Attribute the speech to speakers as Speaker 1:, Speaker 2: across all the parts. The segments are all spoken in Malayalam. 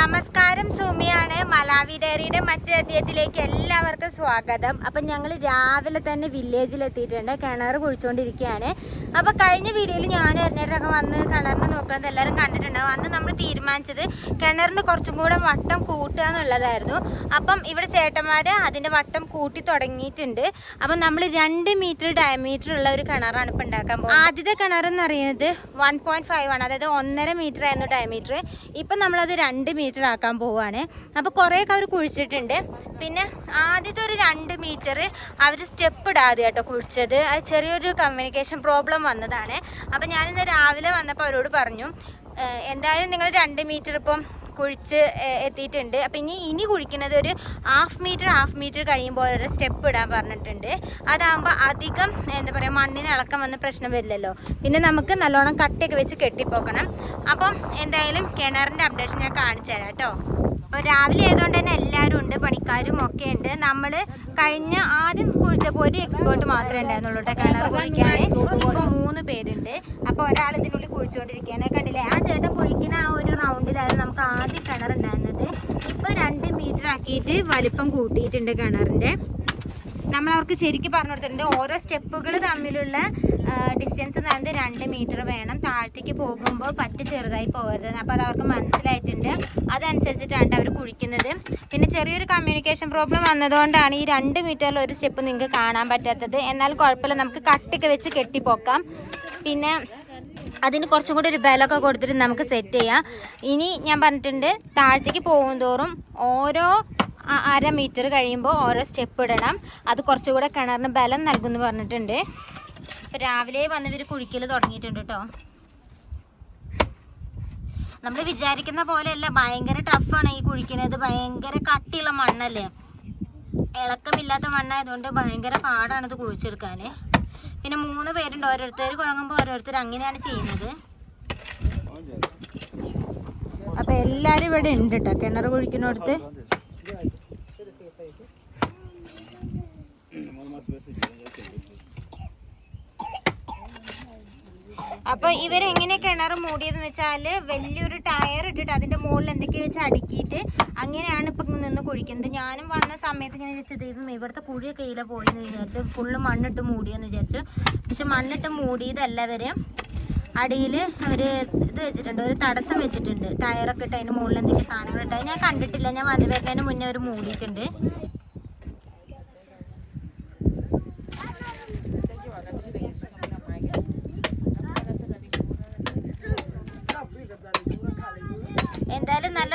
Speaker 1: നമസ്കാരം സുമിയാണ്. മലാവി ഡയറിയുടെ മറ്റൊരു അധ്യായത്തിലേക്ക് എല്ലാവർക്കും സ്വാഗതം. അപ്പം ഞങ്ങൾ രാവിലെ തന്നെ വില്ലേജിൽ എത്തിയിട്ടുണ്ട് കിണർ കുഴിച്ചുകൊണ്ടിരിക്കുകയാണ് അപ്പോൾ കഴിഞ്ഞ വീഡിയോയിൽ ഞാൻ എറിഞ്ഞിട്ടൊക്കെ വന്ന് കിണറിന് നോക്കുന്നത് എല്ലാവരും കണ്ടിട്ടുണ്ടാവും അന്ന് നമ്മൾ തീരുമാനിച്ചത് കിണറിന് കുറച്ചും കൂടെ വട്ടം കൂട്ടുക എന്നുള്ളതായിരുന്നു. അപ്പം ഇവിടെ ചേട്ടന്മാർ അതിന്റെ വട്ടം കൂട്ടി തുടങ്ങിയിട്ടുണ്ട്. അപ്പം നമ്മൾ രണ്ട് മീറ്റർ ഡയമീറ്റർ ഉള്ള ഒരു കിണറാണ് ഇപ്പം ഉണ്ടാക്കാൻ പോകുന്നത്. ആദ്യത്തെ കിണർ എന്ന് പറയുന്നത് വൺ പോയിന്റ് ഫൈവ് ആണ്. അതായത് ഒന്നര മീറ്റർ ആയിരുന്നു ഡയമീറ്റർ ഇപ്പം നമ്മളത് രണ്ട് മീറ്റർ ആക്കാൻ പോവുകയാണ്. അപ്പോൾ കുറേയൊക്കെ അവർ കുഴിച്ചിട്ടുണ്ട്. പിന്നെ ആദ്യത്തെ ഒരു രണ്ട് മീറ്റർ അവർ സ്റ്റെപ്പ് ഇടാതെ കേട്ടോ കുഴിച്ചത്. അത് ചെറിയൊരു കമ്മ്യൂണിക്കേഷൻ പ്രോബ്ലം വന്നതാണ്. അപ്പോൾ ഞാനിന്ന് രാവിലെ വന്നപ്പോൾ അവരോട് പറഞ്ഞു എന്തായാലും നിങ്ങൾ രണ്ട് മീറ്റർ ഇപ്പം കുഴിച്ച് എത്തിയിട്ടുണ്ട്. അപ്പം ഇനി ഇനി കുഴിക്കുന്നത് ഒരു ഹാഫ് മീറ്റർ ഹാഫ് മീറ്റർ കഴിയുമ്പോൾ ഒരു സ്റ്റെപ്പ് ഇടാൻ പറഞ്ഞിട്ടുണ്ട്. അതാകുമ്പോൾ അധികം എന്താ പറയുക മണ്ണിന് ഇളക്കം വന്ന് പ്രശ്നം വരില്ലല്ലോ. പിന്നെ നമുക്ക് നല്ലോണം കട്ടയൊക്കെ വെച്ച് കെട്ടിപ്പോക്കണം. അപ്പം എന്തായാലും കിണറിന്റെ അപ്ഡേഷൻ ഞാൻ കാണിച്ചു തരാം കേട്ടോ. അപ്പോൾ രാവിലെ ആയതുകൊണ്ട് തന്നെ എല്ലാവരും ഉണ്ട് പണിക്കാരും ഒക്കെ ഉണ്ട്. നമ്മൾ കഴിഞ്ഞ ആദ്യം കുഴിച്ചപ്പോൾ ഒരു എക്സ്പേർട്ട് മാത്രമേ ഉണ്ടായിരുന്നുള്ളൂ കേട്ടോ കിണർ കുഴിക്കാൻ ഇപ്പോൾ മൂന്ന് പേരുണ്ട്. അപ്പോൾ ഒരാൾ ഇതിനുള്ളിൽ കുഴിച്ചുകൊണ്ടിരിക്കുകയാണ്. കണ്ടില്ലേ? ആ ചേട്ടൻ കുഴിക്കുന്ന ആ ഒരു റൗണ്ടിലായിരുന്നു നമുക്ക് ആദ്യം കിണർ ഉണ്ടായിരുന്നത്. ഇപ്പോൾ രണ്ട് മീറ്റർ ആക്കിയിട്ട് വലിപ്പം കൂട്ടിയിട്ടുണ്ട് കിണറിന്റെ നമ്മൾ അവർക്ക് ശരിക്കും പറഞ്ഞു കൊടുത്തിട്ടുണ്ട്. ഓരോ സ്റ്റെപ്പുകൾ തമ്മിലുള്ള ഡിസ്റ്റൻസ് എന്ന് പറയുന്നത് രണ്ട് മീറ്റർ വേണം. താഴത്തേക്ക് പോകുമ്പോൾ പറ്റ് ചെറുതായി പോകരുത് അപ്പോൾ അത് അവർക്ക് മനസ്സിലായിട്ടുണ്ട്. അതനുസരിച്ചിട്ടാണ് അവർ കുഴിക്കുന്നത്. പിന്നെ ചെറിയൊരു കമ്മ്യൂണിക്കേഷൻ പ്രോബ്ലം വന്നതുകൊണ്ടാണ് ഈ രണ്ട് മീറ്ററിൽ ഒരു സ്റ്റെപ്പ് നിങ്ങൾക്ക് കാണാൻ പറ്റാത്തത്. എന്നാൽ കുഴപ്പമില്ല. നമുക്ക് കട്ടൊക്കെ വെച്ച് കെട്ടിപ്പോക്കാം. പിന്നെ അതിന് കുറച്ചും കൂടി ഒരു ബലമൊക്കെ കൊടുത്തിട്ട് നമുക്ക് സെറ്റ് ചെയ്യാം. ഇനി ഞാൻ പറഞ്ഞിട്ടുണ്ട് താഴത്തേക്ക് പോകും തോറും ഓരോ അര മീറ്റർ കഴിയുമ്പോൾ ഓരോ സ്റ്റെപ്പ് ഇടണം. അത് കുറച്ചുകൂടെ കിണറിന് ബലം നൽകുമെന്ന് പറഞ്ഞിട്ടുണ്ട്. ഇപ്പം രാവിലെ വന്ന് ഇവർ കുഴിക്കൽ തുടങ്ങിയിട്ടുണ്ട് കേട്ടോ നമ്മൾ വിചാരിക്കുന്ന പോലെയല്ല ഭയങ്കര ടഫാണ് ഈ കുഴിക്കുന്നത് ഭയങ്കര കട്ടിയുള്ള മണ്ണല്ലേ? ഇളക്കമില്ലാത്ത മണ്ണായതുകൊണ്ട് ഭയങ്കര പാടാണ് ഇത് കുഴിച്ചെടുക്കാൻ പിന്നെ മൂന്ന് പേരുണ്ട്. ഓരോരുത്തർ കുഴങ്ങുമ്പോൾ ഓരോരുത്തർ അങ്ങനെയാണ് ചെയ്യുന്നത്. അപ്പം എല്ലാവരും ഇവിടെ ഉണ്ട് കേട്ടോ കിണർ കുഴിക്കുന്നിടത്ത്. അപ്പൊ ഇവരെങ്ങനെ കിണർ മൂടിയതെന്ന് വെച്ചാൽ വലിയൊരു ടയർ ഇട്ടിട്ട് അതിന്റെ മുകളിൽ എന്തൊക്കെയോ വെച്ച് അടുക്കിയിട്ട് അങ്ങനെയാണ് ഇപ്പൊ നിന്ന് കുഴിക്കുന്നത്. ഞാനും വന്ന സമയത്ത് ഞാൻ വിചാരിച്ചു ദൈവം ഇവിടുത്തെ കുഴിയൊക്കെ കയ്യില പോയി എന്ന് വിചാരിച്ചു. ഫുള്ള് മണ്ണിട്ട് മൂടിയെന്ന് വിചാരിച്ചു. പക്ഷെ മണ്ണിട്ട് മൂടിയതല്ല അവർ അടിയിൽ അവർ ഇത് വെച്ചിട്ടുണ്ട് ഒരു തടസ്സം വെച്ചിട്ടുണ്ട്. ടയറൊക്കെ ഇട്ട് അതിന്റെ മുകളിൽ എന്തൊക്കെ സാധനങ്ങൾ ഇട്ടാൽ ഞാൻ കണ്ടിട്ടില്ല. ഞാൻ വന്നു വരുന്നതിന് മുന്നേ അവർ മൂടിയിട്ടുണ്ട് എന്തായാലും നല്ല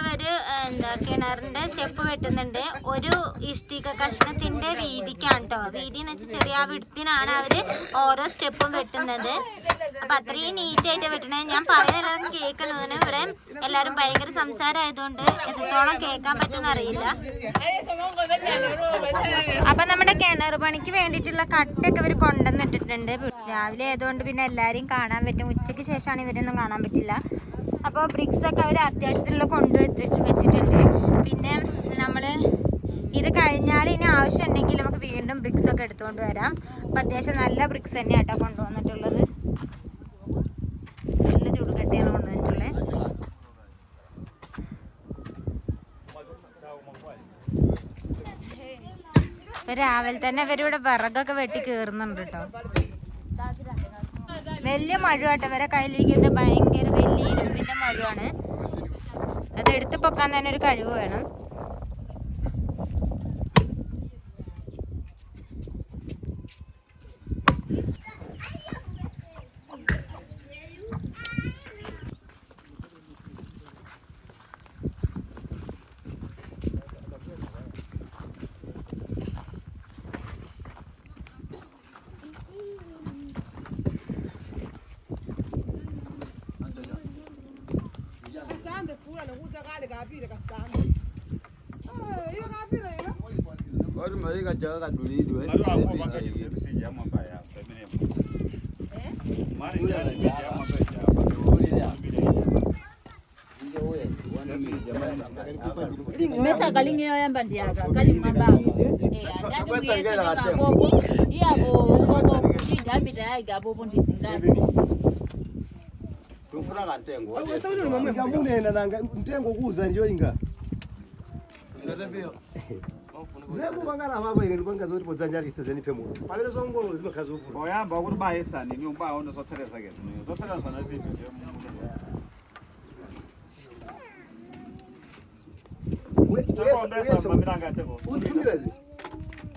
Speaker 1: അവർ എന്താ കിണറിന്റെ സ്റ്റെപ്പ് വെട്ടുന്നുണ്ട്. ഒരു ഇഷ്ടിക കഷ്ണത്തിന്റെ വീതിക്കാണ് കേട്ടോ വീതി എന്ന് വെച്ചാൽ ചെറിയ ആ വിടത്തിനാണ് അവർ ഓരോ സ്റ്റെപ്പും വെട്ടുന്നത്. അപ്പൊ അത്രയും നീറ്റ് ആയിട്ട് വെട്ടണേ. ഞാൻ പറയുന്ന കേൾക്കണതിന് ഇവിടെ എല്ലാവരും ഭയങ്കര സംസാരമായതുകൊണ്ട് എത്രത്തോളം കേൾക്കാൻ പറ്റുമെന്ന് അറിയില്ല. അപ്പൊ നമ്മുടെ കിണർ പണിക്ക് വേണ്ടിയിട്ടുള്ള കട്ടൊക്കെ ഇവർ കൊണ്ടുവന്നിട്ടിട്ടുണ്ട്. രാവിലെ ആയതുകൊണ്ട് പിന്നെ എല്ലാവരെയും കാണാൻ പറ്റും. ഉച്ചയ്ക്ക് ശേഷമാണ് ഇവരൊന്നും കാണാൻ പറ്റില്ല. അപ്പോൾ ബ്രിക്സ് ഒക്കെ അവർ അത്യാവശ്യത്തിലുള്ള കൊണ്ട് വെച്ചിട്ടുണ്ട്. പിന്നെ നമ്മൾ ഇത് കഴിഞ്ഞാൽ ഇനി ആവശ്യം ഉണ്ടെങ്കിൽ നമുക്ക് വീണ്ടും ബ്രിക്സ് ഒക്കെ എടുത്തുകൊണ്ട് വരാം. അപ്പം അത്യാവശ്യം നല്ല ബ്രിക്സ് തന്നെയാണ് കേട്ടോ കൊണ്ടുവന്നിട്ടുള്ളത്. നല്ല ചുടുകട്ടയാണ് കൊണ്ടുവന്നിട്ടുള്ളത് രാവിലെ തന്നെ ഇവരിവിടെ വിറകൊക്കെ വെട്ടി കയറുന്നുണ്ട് കേട്ടോ. വലിയ മഴുവാട്ടോ. ഇവരെ കയ്യിലിരിക്കുന്നത് ഭയങ്കര വലിയ ഇരുമ്പിന്റെ മഴുവാണ്. അത് എടുത്തു പൊക്കാൻ തന്നെ ഒരു കഴിവ് വേണം.
Speaker 2: mesa kalingi yoyamba ndiaga kali
Speaker 3: mabango ndaduyese
Speaker 4: nemagobo kufunanga ntengo.
Speaker 5: Ngabune nanga ntengo kuza njo inga. Ngadavio. Lubanga zoti podzanja listezeni pemo. Pavele zongo zimakazuvu.
Speaker 6: Oyamba kuti ba ni nyumba ono zothereza ke. Zothereza na zipi nje.
Speaker 5: Utumira zi.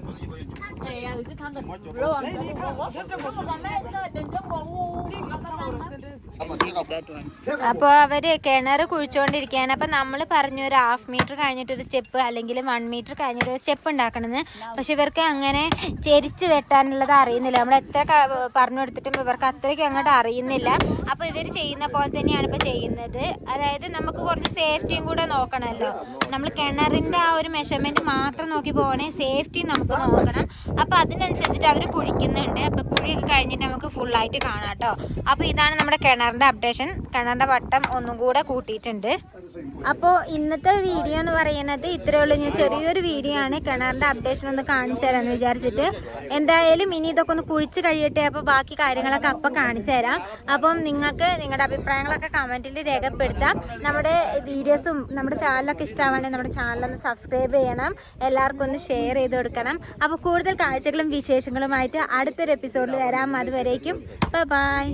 Speaker 2: bangaso അവർ
Speaker 1: അപ്പോൾ കിണർ കുഴിച്ചുകൊണ്ടിരിക്കുകയാണ് അപ്പൊ നമ്മൾ പറഞ്ഞു ഒരു ഹാഫ് മീറ്റർ കഴിഞ്ഞിട്ട് ഒരു സ്റ്റെപ്പ് അല്ലെങ്കിൽ വൺ മീറ്റർ കഴിഞ്ഞിട്ട് ഒരു സ്റ്റെപ്പ് ഉണ്ടാക്കണമെന്ന് പക്ഷെ ഇവർക്ക് അങ്ങനെ ചെരിച്ച് വെട്ടാനുള്ളത് അറിയുന്നില്ല. നമ്മൾ എത്ര പറഞ്ഞു കൊടുത്തിട്ടും ഇവർക്ക് അത്രയ്ക്ക് അങ്ങോട്ട് അറിയുന്നില്ല. അപ്പോൾ ഇവർ ചെയ്യുന്ന പോലെ തന്നെയാണ് ഇപ്പോൾ ചെയ്യുന്നത്. അതായത് നമുക്ക് കുറച്ച് സേഫ്റ്റിയും കൂടെ നോക്കണമല്ലോ. നമ്മൾ കിണറിന്റെ ആ ഒരു മെഷർമെന്റ് മാത്രം നോക്കി പോകണേ സേഫ്റ്റി നമുക്ക് നോക്കണം. അപ്പോൾ അതിനനുസരിച്ചിട്ട് അവർ കുഴിക്കുന്നുണ്ട്. അപ്പോൾ കുഴിയൊക്കെ കഴിഞ്ഞിട്ട് നമുക്ക് ഫുള്ളായിട്ട് കാണാം കേട്ടോ അപ്പോൾ ഇതാണ് നമ്മുടെ കിണറിന്റെ അപ്ഡേഷൻ കിണറിന്റെ വട്ടം ഒന്നും കൂടെ കൂട്ടിയിട്ടുണ്ട്. അപ്പോൾ ഇന്നത്തെ വീഡിയോ എന്ന് പറയുന്നത് ഇത്രയേ ഉള്ളൂ. ഞാൻ ചെറിയൊരു വീഡിയോ ആണ് കിണറിന്റെ അപ്ഡേഷൻ ഒന്ന് കാണിച്ചു തരാമെന്ന് വിചാരിച്ചിട്ട്. എന്തായാലും ഇനി ഇതൊക്കെ ഒന്ന് കുഴിച്ച് കഴിയട്ടെ. അപ്പോൾ ബാക്കി കാര്യങ്ങളൊക്കെ അപ്പം കാണിച്ചു തരാം. അപ്പം നിങ്ങൾക്ക് നിങ്ങളുടെ അഭിപ്രായങ്ങളൊക്കെ കമന്റിൽ രേഖപ്പെടുത്താം. നമ്മുടെ വീഡിയോസും നമ്മുടെ ചാനലൊക്കെ ഇഷ്ടമാണെങ്കിൽ നമ്മുടെ ചാനലൊന്ന് സബ്സ്ക്രൈബ് ചെയ്യണം. എല്ലാവർക്കും ഒന്ന് ഷെയർ ചെയ്ത് കൊടുക്കണം. അപ്പോൾ കൂടുതൽ കാഴ്ചകളും വിശേഷങ്ങളുമായിട്ട് അടുത്തൊരു എപ്പിസോഡിൽ വരാം. അതുവരേക്കും. ബൈ